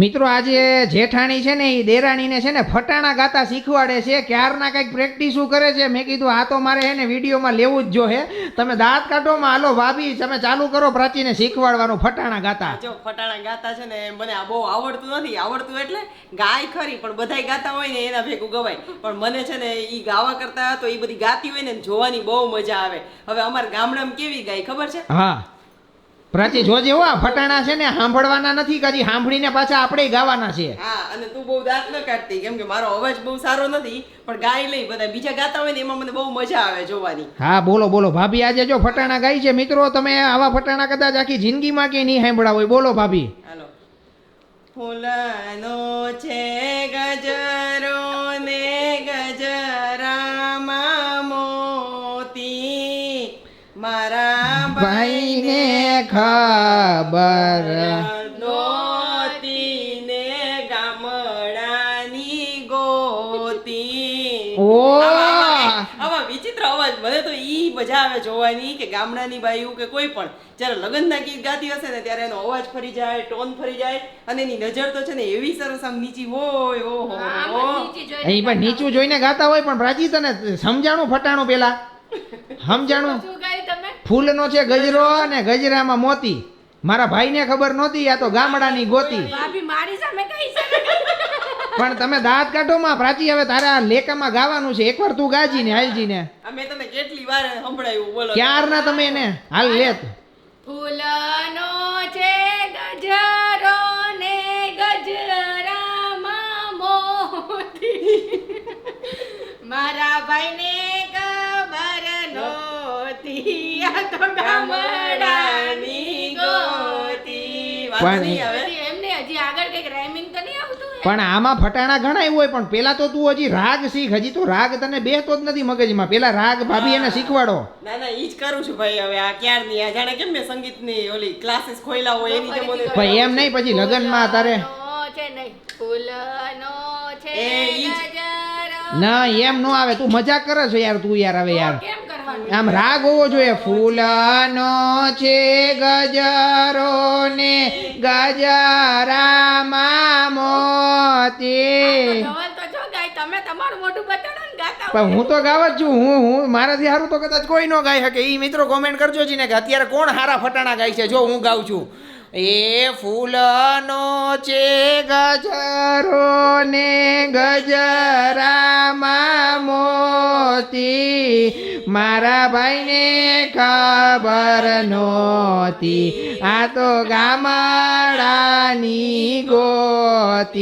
મિત્રો આજે જેઠાણી છે ને એ દેરાણીને છે ને ફટાણા ગાતા શીખવાડે છે. ક્યારના કંઈક પ્રેક્ટિસો કરે છે? મેં કીધું આ તો મારે હે ને વિડીયોમાં લેવું જ જો હે. તમે દાંત કાઢોમાં હાલો ભાભી તમે ચાલુ કરો પ્રાચીને શીખવાડવાનું ફટાણા ગાતા. જો ફટાણા ગાતા છે ને મને આ બહુ આવડતું નથી. આવડતું એટલે ગાય ખરી પણ બધાય ગાતા હોય ને એના ભેગું ગવાય. પણ મને છે ને એ ગાવા કરતા તો એ બધી ગાતી હોય ને જોવાની બહુ મજા આવે. હવે અમારા ગામડામાં કેવી ગાય ખબર છે? હા. પ્રાચી જોજે હો ફટાણા છે ને સાંભળવાના નથી કાજી સાંભળીને પાછા આપણે ગાવાના છે હા અને તું બહુ દાંત ન કાઢતી કેમ કે મારો અવાજ બહુ સારો નથી પણ ગાય લઈ બધા બીજા ગાતા હોય ને એમાં મને બહુ મજા આવે જોવાની. હા બોલો બોલો. ભાભી આજે જો ફટાણા ગાય છે મિત્રો તમે આવા ફટાણા કદાચ આખી જિંદગીમાં કે નહીં સાંભળ્યા હોય? બોલો ભાભી. હાલો. ફૂલનો છે ગજરો મારા ભાઈને ખબર નોતીને ગામડાની ગોતી. ઓ! વિચિત્ર અવાજ. મને તો ઈ મજા આવે જોવાની કે ગામડાની બાયું કે કોઈ પણ. જ્યારે લગ્નના ગીત ગાતી હશે ને ત્યારે એનો અવાજ ફરી જાય ટોન ફરી જાય અને એની નજર તો છે ને એવી સરસ આમ નીચી હોય ઓહો. એ પણ નીચું જોઈને ગાતા હોય પણ પ્રાચી તને સમજાણું ફટાણું પેલા. સમજાણું. ફૂલનો છે ગજરો અને ગજરામાં મોતી. મારા ભાઈને ખબર નહોતી આ તો ગામડાની ગોતી. ભાભી મારી સામે કઈ પણ તમે દાંત કાઢો માં પ્રાચી હવે તારા લેકામાં ગાવાનું છે. એકવાર તું ગાજીને હાલજીને. ને અમે તમે કેટલી વાર સંભળાયું બોલો. ક્યારના તમે એને? હાલ લેત ફૂલનો છે ગજરો ને ગજરામાં મોતી. મારા ભાઈને ખબર નહોતી. પણ- હજી આગળ કંઈક રાઇમિંગ તો નહીં આવતું પણ આમાં ફટાણા ઘણા એવું હોય પણ પેલા તો તું હજી રાગ શીખ હજી તો રાગ તને બેસતો જ નથી મગજમાં. પેલા રાગ ભાભી એને શીખવાડો. ના ના ઈ જ કરું છું ભાઈ હવે આ ક્યારની આ જાણે કેમ મેં સંગીતની ઓલી ક્લાસીસ ખોઈલા હોય એની જેમ ભાઈ એમ નહીં પછી લગ્નમાં તારે ફૂલનો છે નહીં ફૂલનો છે એ ઈ જ. ગજરો. ના એમ નો આવે. તું મજા કરે છે યાર તું યાર હવે યાર. આમ રાગ હોવો જોઈએ. ફૂલનો છે ગજરો ને ગજરામાં મોતી. પણ હું તો ગાવ જ છું. હું હું મારાથી સારું તો કદાચ કોઈ ન ગાઈ શકે. એ મિત્રો કોમેન્ટ કરજો જીને કે અત્યારે કોણ હારા ફટાણા ગાય છે? જો હું ગાઉં છું. એ ફૂલનો છે ગજરો ને ગજરામાં મોતી, મારા ભાઈને ખબર નહોતી. આ તો ગામડાની ગોતી.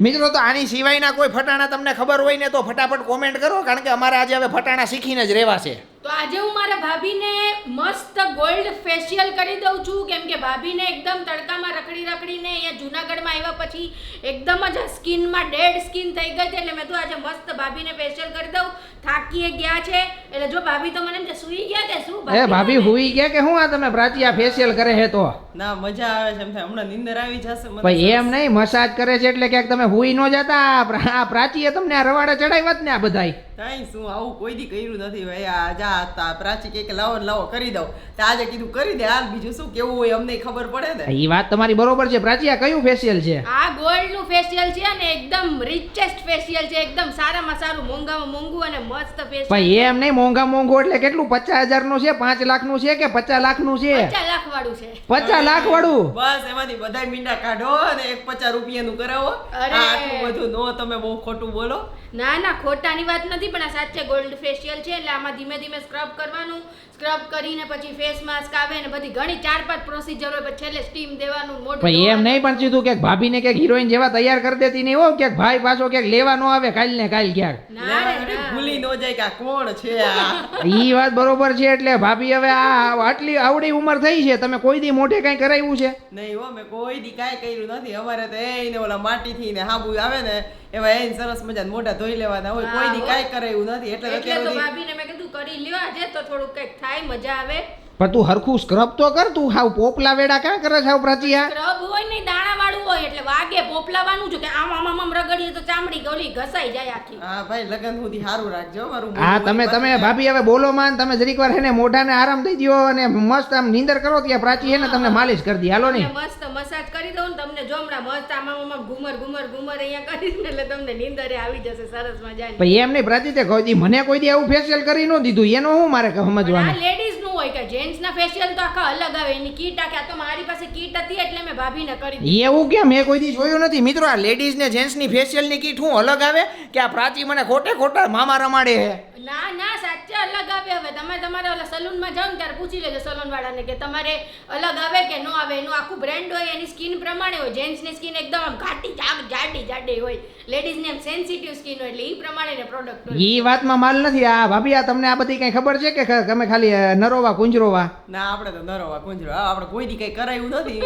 મિત્રો, તો આની સિવાયના કોઈ ફટાણા તમને ખબર હોય ને તો ફટાફટ કોમેન્ટ કરો, કારણ કે અમારે આજે હવે ફટાણા શીખીને જ રહેવા છે તો આજે હું મારા ભાભીને મસ્ત ગોલ્ડ ફેશિયલ કરી દઉં છું. કેમ કે ભાભીને એકદમ તડકામાં રખડી રખડીને અહીંયા જુનાગઢમાં આવ્યા પછી એકદમ જ સ્કિનમાં ડેડ સ્કિન થઈ ગઈ છે એટલે મેં તો આજે મસ્ત ભાભીને ફેશિયલ કરી દઉં. થાકીએ ગયા છે. એટલે જો ભાભી તો મને એમ કે સૂઈ ગયા કે શું? એ ભાભી હુઈ ગયા કે હું આ તમે પ્રાચી આ ફેશિયલ કરે છે તો? ના મજા આવે છે. એમ થાય હમણાં નીંદર આવી જશે ભાઈ એમ નહીં મસાજ કરે છે એટલે ક્યાંક તમે હુઈ ન જતા. આ આ પ્રાચીએ તમને આ રવાડે ચડાવ્યા જ ને આ બધાય. કાંઈ શું આવું કોઈ દી કર્યું નથી ભાઈ. આ જા તા પ્રાચી કે લાવો ને લાવો કરી દઉં. તો આજે કીધું કરી દે હાલ બીજું શું કેવું હોય અમને ખબર પડે ને. એ વાત તમારી બરોબર છે. પ્રાચી આ કયું ફેશિયલ છે? આ ગોલ્ડનું ફેશિયલ છે અને એકદમ રિચેસ્ટ ફેશિયલ છે. એકદમ સારામાં સારું મોંઘામાં મોંઘું અને મસ્ત ફેશિયલ ભાઈ એમ નહીં મોંઘા મોંઘું એટલે કેટલું? પચાસ હજારનું છે પાંચ લાખનું છે કે પચાસ લાખનું છે? પચાસ લાખ વાળું છે. પચાસ લાખ વાળું બસ એમાંથી બધાય મીંડા કાઢો અને એક પચાસ રૂપિયા નું કરાવો. અરે. બધું નો તમે બહુ ખોટું બોલો. ના ના ખોટાની વાત નથી પણ આ સાચે ગોલ્ડ ફેશિયલ છે એટલે આમાં ધીમે ધીમે સ્ક્રબ કરવાનું સ્ક્રબ કરીને પછી ફેસ માસ્ક આવે ને બધી ઘણી ચાર પાંચ પ્રોસીજર હોય પછી છેલ્લે સ્ટીમ દેવાનું મોઢું પણ એમ નહીં પણ સીધું ક્યાંક ભાભીને ક્યાંક હિરોઈન જેવા તૈયાર કરી દેતી નહીં હો ક્યાંક ભાઈ પાછો ક્યાંક લેવા ન આવે કાલ ને કાલ ક્યાંક. માટે. ભૂલી ન જાય કે આ કોણ છે આ? ઈ વાત બરોબર છે એટલે ભાભી હવે આ આટલી આવડી ઉંમર થઈ છે તમે કોઈ દી મોઢે કઈ કરાવ્યું છે? નહીં હો મેં કોઈ દી કાંઈ કર્યું નથી. અમારે તો એને ઓલા માટીથી ને હાબુ આવે ને એવા એને સરસ મજા મોઢા ધોઈ લેવાના હોય. કોઈ દી કાઈ કરાયું નથી. એટલે એટલે તો ભાભીને મેં કીધું કરી લ્યો આજે તો થોડુંક કંઈક થાય મજા આવે. પણ તું હરખું સ્ક્રબ તો કર તું હાવ પોપલા વેડા ક્યાં કરે છે હાવ પ્રાચી સ્ક્રબ હોય ને દાણા વાળું હોય એટલે વાગે પોપલાવાનું છે કે આમ આમ આમ રગડીએ તો ચામડી ગળી ઘસાઈ જાય આખી. હા ભાઈ લગન સુધી સારું રાખજો મારું હા તમે તમે ભાભી હવે બોલો માન તમે જરીક વાર એને મોઢાને આરામ દઈ દો અને મસ્ત આમ નીંદર કરો ત્યાં પ્રાચી હે ને તમને માલિશ કરી દી. હાલો ને. મસ્ત મસાજ કરી દઉં ને તમને જોમડા મસ્ત આમ આમ આમ ઘુમર ઘુમર ઘુમર અહીંયા કરીશ ને એટલે તમને નીંદરે આવી જશે સરસ મજાની. પછી એમ નહીં પ્રાચી તે કોઈ દી મને કોઈ દી આવું ફેશિયલ કરી ન દીધું એનો હું મારે પણ સમજવાનું? લેડીઝ હોય કે જેન્ટ્સ ના ફેશિયલ તો આખા અલગ આવે એની કીટ આખી આ તો મારી પાસે કીટ હતી એટલે મેં ભાભીને કરી દીધી. એવું કેમ? મેં કોઈ દી જોયું નથી. મિત્રો આ લેડીઝ ને જેન્ટ્સની ફેશિયલની કીટ હું અલગ આવે કે આ પ્રાચી મને ખોટે ખોટા મામા રમાડે હે? ના ના સાચે અલગ આવે. હવે તમે તમારે ઓલા સલૂનમાં જાઓ ને ત્યારે પૂછી લેજો સલૂન વાળાને કે તમારે અલગ આવે કે ન આવે. એનું આખું બ્રાન્ડ હોય એની સ્કિન પ્રમાણે હોય. જેન્ટ્સની સ્કિન એકદમ આમ ઘાટી જાડી જાડી હોય. લેડીઝની આમ સેન્સિટિવ સ્કિન હોય એટલે એ પ્રમાણે ને પ્રોડક્ટ હોય. ઈ વાતમાં માલ નથી. આ ભાભી આ તમને આ બધી કઈ ખબર છે કે તમે ખાલી અ, નરોવા કુંજરોવા ના, આપણે તો નરોવા કુંજરો. આપણે કોઈ દી કઈ કરાયું નથી.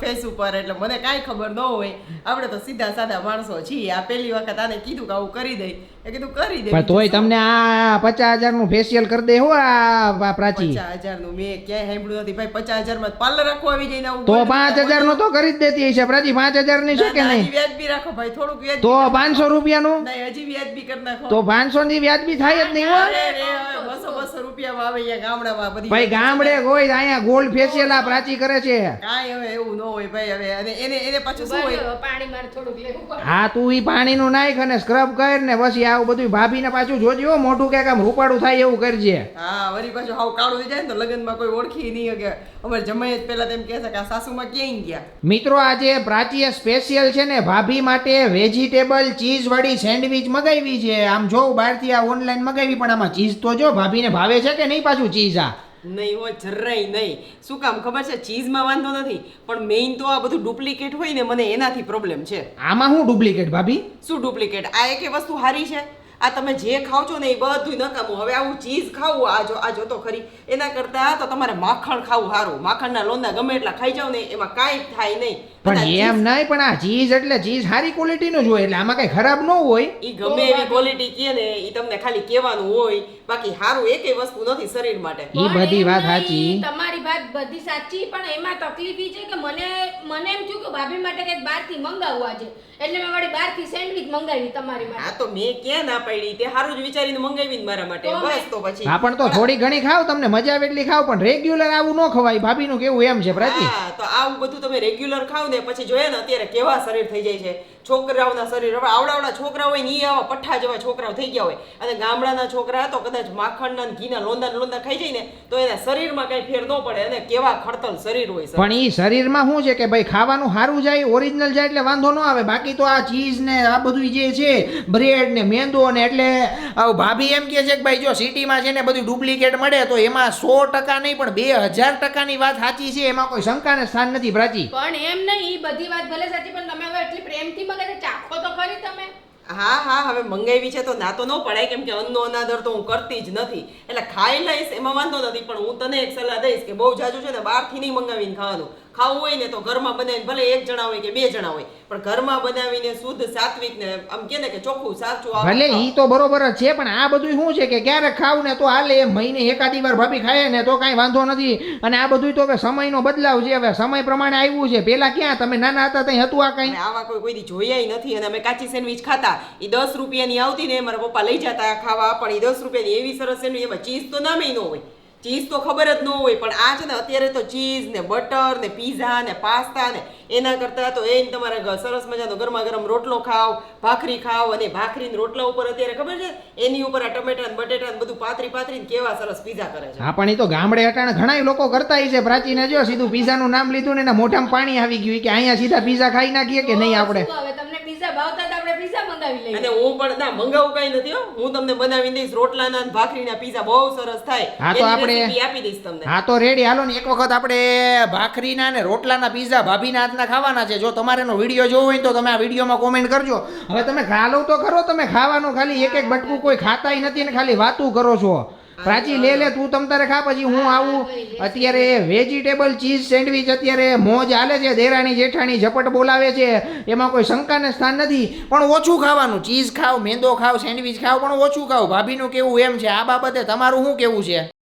ફેસ ઉપર એટલે મને કાંઈ ખબર ન હોય. આપણે તો સીધા સાદા માણસો છીએ. આ પહેલી વખત આને કીધું કે આવું કરી દઈ. એ કીધું કરી દે પણ તોય તમને આ પચાસ હજારનું ફેશિયલ કરી દે હો આ આ પ્રાચી. પચાસ હજારનું મેં ક્યાંય સાંભળ્યું નથી. ભાઈ પચાસ હજારમાં પાર્લર રાખવા આવી જાય તો પાંચ હજારનું તો કરી જ દેતી હશે પ્રાચી. પાંચ હજારની શું કે ના, ના, નહીં વ્યાજબી રાખો ભાઈ. થોડુંક વ્યાજ તો પાંચસો રૂપિયાનું? નહીં હજી વ્યાજબી કરી નાખો. તો પાંચસો ની વ્યાજબી થાય જ નહીં હો. અરે બસો બસો રૂપિયા આવે અહીંયા ગામડામાં બધી ભાઈ ગામડે કોઈ અહીંયા ગોલ્ડ ફેશિયલ આ પ્રાચી કરે છે. કાંઈ હવે એવું ન હોય ભાઈ હવે અને એને એને પાછું શું હોય? પાણી મારે થોડુંક લેવું હા તું ઈ પાણીનું નાખ અને સ્ક્રબ કર ને પછી આવું બધું ભાભીને પાછું જોજો મોટું મોઢું ક્યાંક આમ રૂપાળું થાય એવું કરજે. હા વળી પાછું હાવ કાળું થઈ જાય ને તો લગ્નમાં કોઈ ઓળખી નહીં કે અમારે જમાઈ જ પહેલા તેમ કહે છે કે આ સાસુમાં ક્યાંય ગયા? મિત્રો આજે પ્રાચીએ સ્પેશિયલ છે ને ભાભી માટે વેજીટેબલ ચીઝ વાળી સેન્ડવિચ મગાવી છે. આમ જો બહારથી આ ઓનલાઈન મગાવી પણ આમાં ચીઝ તો જો ભાભીને ભાવે છે કે નહીં પાછું ચીઝ આ? નહીં હોય જરાય નહીં. શું કામ ખબર છે? ચીઝમાં વાંધો નથી પણ મેઇન તો આ બધું ડુપ્લિકેટ હોય ને મને એનાથી પ્રોબ્લેમ છે. આમાં હું ડુપ્લિકેટ ભાભી? શું ડુપ્લિકેટ આ એક વસ્તુ સારી છે. આ તમે જે ખાવ છો ને એ બધું નકામું હવે આવું ચીઝ ખાવું આ જો આ જોતો ખરી. એના કરતાં તો તમારે માખણ ખાવું સારું માખણના લોંદા ગમે એટલા ખાઈ જાવ ને એમાં કાંઈ થાય નહીં. પણ એમ નહીં પણ આ ચીઝ એટલે ચીઝ સારી ક્વોલિટીનો જ હોય એટલે આમાં કઈ ખરાબ ન હોય. ઈ ગમે એવી ક્વોલિટી કે ને ઈ તમને ખાલી કહેવાનું હોય બાકી સારું એક વસ્તુ નથી શરીર માટે. ઈ બધી વાત સાચી. તમારી વાત બધી સાચી પણ એમાં તકલીફ ઈ છે કે મને મને એમ થયું કે ભાભી માટે કંઈક બહારથી મંગાવવું આજે. એટલે મેં વળી બહારથી સેન્ડવિચ મંગાવી તમારી માટે. આ તો મેં ક્યાં ના પાડી તે સારું જ વિચારીને મંગાવી મારા માટે. બસ તો પછી. હા પણ તો થોડી ઘણી ખાવ તમને મજા આવે એટલી ખાવ પણ રેગ્યુલર આવું ન ખવાય. ભાભીનું કેવું એમ છે પ્રાચી? હા તો આવું બધું તમે રેગ્યુલર ખાવ ને પછી જોઈએ ને અત્યારે કેવા શરીર થઈ જાય છે, છોકરાઓના શરીર, હવે આવડાવડા છોકરા હોય ને એ આવા પઠ્ઠા જેવા છોકરાઓ થઈ ગયા હોય. અને ગામડાના છોકરા તો કદાચ માખણના ઘીના લોંદા લોંદા ખાઈ જાય ને, તો એના શરીરમાં કઈ ફેર ન પડે અને કેવા ખડતલ શરીર હોય પણ એ શરીરમાં શું છે કે ભાઈ ખાવાનું સારું જાય ઓરિજિનલ જાય એટલે વાંધો ન આવે. બાકી તો આ ચીઝ ને આ બધું જે છે બ્રેડ ને મેંદો ને એટલે આવું ભાભી એમ કહે છે કે ભાઈ જો સિટીમાં છે ને બધું ડુપ્લિકેટ મળે તો એમાં સો ટકા નહીં પણ બે હજાર ટકાની વાત સાચી છે એમાં કોઈ શંકાને સ્થાન નથી પ્રાચી. પણ એમ નહીં બધી વાત ભલે સાચી પણ તમે હવે એટલી પ્રેમથી મગજ ચાખો તો ખરી તમે. હા હા હવે મંગાવી છે તો ના તો ન પડાય કેમ કે અન્નનો અનાદર તો હું કરતી જ નથી. એટલે ખાઈ લઈશ એમાં વાંધો નથી પણ હું તને એક સલાહ દઈશ કે બહુ જાજુ છે ને બહારથી નહીં મંગાવીને ખાવાનું. ખાવું હોય ને તો ઘરમાં બનાવીને ભલે એક જણા હોય કે બે જણા હોય પણ ઘરમાં બનાવીને શુદ્ધ સાત્વિક ને આમ કે ને કે ચોખ્ખું સાચું આવે ભલે ઈ તો બરોબર જ છે પણ આ બધું શું છે કે ક્યારેક ખાવ ને તો હાલે એ મહિને એકાદી વાર ભાભી ખાય ને તો કાંઈ વાંધો નથી. અને આ બધું તો હવે સમયનો બદલાવ છે હવે સમય પ્રમાણે આવ્યું છે. પેલા ક્યાં? તમે નાના હતા ત્યાં હતું આ કંઈ? આવા કોઈ કોઈ જોયા નથી અને અમે કાચી સેન્ડવિચ ખાતા. એ દસ રૂપિયાની આવતી ને મારા પપ્પા લઈ જતા ખાવા પણ એ દસ રૂપિયાની એવી સરસ સેન્ડવિચ એમાં ચીઝ તો નામે ન હોય. ચીઝ તો ખબર જ ન હોય, પણ આ છે ને, અત્યારે તો ચીઝ ને બટર ને પીઝા ને પાસ્તા ને એના કરતાં તો એને તમારે સરસ મજાનો ગરમા ગરમ રોટલો ખાવ ભાખરી ખાવ અને ભાખરી રોટલા ઉપર અત્યારે ખબર છે? એની ઉપર આ ટમેટા બટેટા બધું પાતરી પાતરી કેવા સરસ પીઝા કરે છે. હા પણ એ તો ગામડે અટાણે ઘણા લોકો કરતા છે. પ્રાચીને જો સીધું પીઝાનું નામ લીધું ને એના મોઢામાં પાણી આવી ગયું કે અહીંયા સીધા પીઝા ખાઈ નાખીએ કે નહીં આપણે? તમને પીઝા ભાવતા આપણે પીઝા મંગાવી લઈએ. અને હું પણ ના મંગાવું કઈ નથી હો. હું તમને બનાવી દઈશ રોટલાના ને ભાખરીના પીઝા બહુ સરસ થાય. હા, તો આપણે- આપી દઈશ તમને. હા તો રેડી. હાલો ને એક વખત આપણે ભાખરીના ને રોટલાના પીઝા ભાભીના હાથના ખાવાના છે. જો તમારે એનો વીડિયો જોવો હોય તો તમે આ વિડીયોમાં કોમેન્ટ કરજો. હવે તમે ખાલો તો ખરો, તમે ખાવાનું ખાલી એક એક બટકું કોઈ ખાતાય નથી ને ખાલી વાતું કરો છો. પ્રાચી લે લે, તું તમ તારે ખા, પછી હું આવું. અત્યારે વેજીટેબલ ચીઝ સેન્ડવિચ અત્યારે મોજ હાલે છે. દેરાણી જેઠાણી ઝપટ બોલાવે છે. એમાં કોઈ શંકાને સ્થાન નથી. પણ ઓછું ખાવાનું. ચીઝ ખાવ, મેંદો ખાવ સેન્ડવિચ ખાવ, પણ ઓછું ખાવ. ભાભીનું કેવું એમ છે? આ બાબતે તમારું શું કેવું છે?